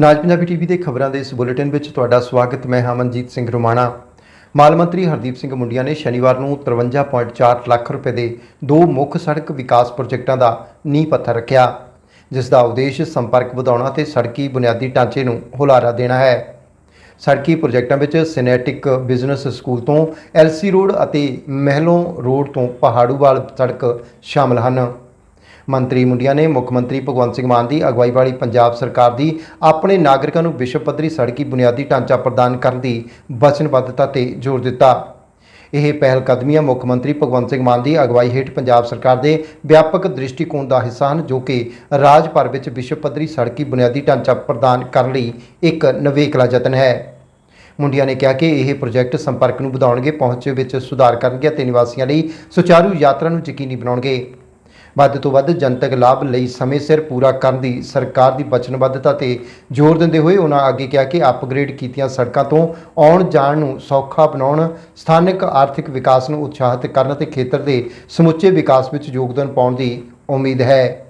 ਨਾਜ Punjabi TV ਦੇ ਖਬਰਾਂ ਦੇ ਇਸ ਬੁਲੇਟਿਨ ਵਿੱਚ ਤੁਹਾਡਾ ਸਵਾਗਤ। ਮੈਂ ਹਮਨਜੀਤ ਸਿੰਘ ਰੋਮਾਣਾ। ਮਾਲ ਮੰਤਰੀ ਹਰਦੀਪ ਸਿੰਘ ਮੁੰਡੀਆਂ ਨੇ ਸ਼ਨੀਵਾਰ ਨੂੰ 53.4 ਲੱਖ ਰੁਪਏ ਦੇ ਦੋ ਮੁੱਖ ਸੜਕ ਵਿਕਾਸ ਪ੍ਰੋਜੈਕਟਾਂ ਦਾ ਨੀਂਹ ਪੱਥਰ ਰੱਖਿਆ, ਜਿਸ ਦਾ ਉਦੇਸ਼ ਸੰਪਰਕ ਵਧਾਉਣਾ ਤੇ ਸੜਕੀ ਬੁਨਿਆਦੀ ਢਾਂਚੇ ਨੂੰ ਹੁਲਾਰਾ ਦੇਣਾ ਹੈ। ਸੜਕੀ ਪ੍ਰੋਜੈਕਟਾਂ ਵਿੱਚ ਸਿਨੈਟਿਕ ਬਿਜ਼ਨਸ ਸਕੂਲ ਤੋਂ ਐਲਸੀ ਰੋਡ ਅਤੇ ਮਹਿਲੋਂ ਰੋਡ ਤੋਂ ਪਹਾੜੂਵਾਲ ਸੜਕ ਸ਼ਾਮਲ ਹਨ। ਮੰਤਰੀ ਮੁੰਡੀਆਂ ਨੇ ਮੁੱਖ ਮੰਤਰੀ ਭਗਵੰਤ ਸਿੰਘ ਮਾਨ ਦੀ ਅਗਵਾਈ ਵਾਲੀ ਪੰਜਾਬ ਸਰਕਾਰ ਦੀ ਆਪਣੇ ਨਾਗਰਿਕਾਂ ਨੂੰ ਵਿਸ਼ਵ ਪੱਧਰੀ ਸੜਕੀ ਬੁਨਿਆਦੀ ਢਾਂਚਾ ਪ੍ਰਦਾਨ ਕਰਨ ਦੀ ਵਚਨਬੱਧਤਾ ਤੇ ਜ਼ੋਰ ਦਿੱਤਾ। ਇਹ ਪਹਿਲ ਕਦਮੀਆਂ ਮੁੱਖ ਮੰਤਰੀ ਭਗਵੰਤ ਸਿੰਘ ਮਾਨ ਦੀ ਅਗਵਾਈ ਹੇਠ ਪੰਜਾਬ ਸਰਕਾਰ ਦੇ ਵਿਆਪਕ ਦ੍ਰਿਸ਼ਟੀਕੋਣ ਦਾ ਹਿੱਸਾ ਹਨ, ਜੋ ਕਿ ਰਾਜ ਭਰ ਵਿੱਚ ਵਿਸ਼ਵ ਪੱਧਰੀ ਸੜਕੀ ਬੁਨਿਆਦੀ ਢਾਂਚਾ ਪ੍ਰਦਾਨ ਕਰਨ ਲਈ ਇੱਕ ਨਵੇਕਲਾ ਯਤਨ ਹੈ। ਮੁੰਡਿਆਂ ਨੇ ਕਿਹਾ ਕਿ ਇਹ ਪ੍ਰੋਜੈਕਟ ਸੰਪਰਕ ਨੂੰ ਵਧਾਉਣਗੇ, ਪਹੁੰਚ ਵਿੱਚ ਸੁਧਾਰ ਕਰਨਗੇ ਅਤੇ ਨਿਵਾਸੀਆਂ ਲਈ ਸੁਚਾਰੂ ਯਾਤਰਾ ਨੂੰ ਯਕੀਨੀ ਬਣਾਉਣਗੇ। ਵੱਧ ਤੋਂ ਵੱਧ ਜਨਤਕ ਲਾਭ ਲਈ ਸਮੇਂ ਸਿਰ ਪੂਰਾ ਕਰਨ ਦੀ ਸਰਕਾਰ ਦੀ ਵਚਨਬੱਧਤਾ ਤੇ ਜ਼ੋਰ ਦਿੰਦੇ ਹੋਏ ਉਹਨਾਂ ਅੱਗੇ ਕਿਹਾ ਕਿ ਅਪਗ੍ਰੇਡ ਕੀਤੀਆਂ ਸੜਕਾਂ ਤੋਂ ਆਉਣ ਜਾਣ ਨੂੰ ਸੌਖਾ ਬਣਾਉਣ, ਸਥਾਨਕ ਆਰਥਿਕ ਵਿਕਾਸ ਨੂੰ ਉਤਸ਼ਾਹਿਤ ਕਰਨ ਅਤੇ ਖੇਤਰ ਦੇ ਸਮੁੱਚੇ ਵਿਕਾਸ ਵਿੱਚ ਯੋਗਦਾਨ ਪਾਉਣ ਦੀ ਉਮੀਦ ਹੈ।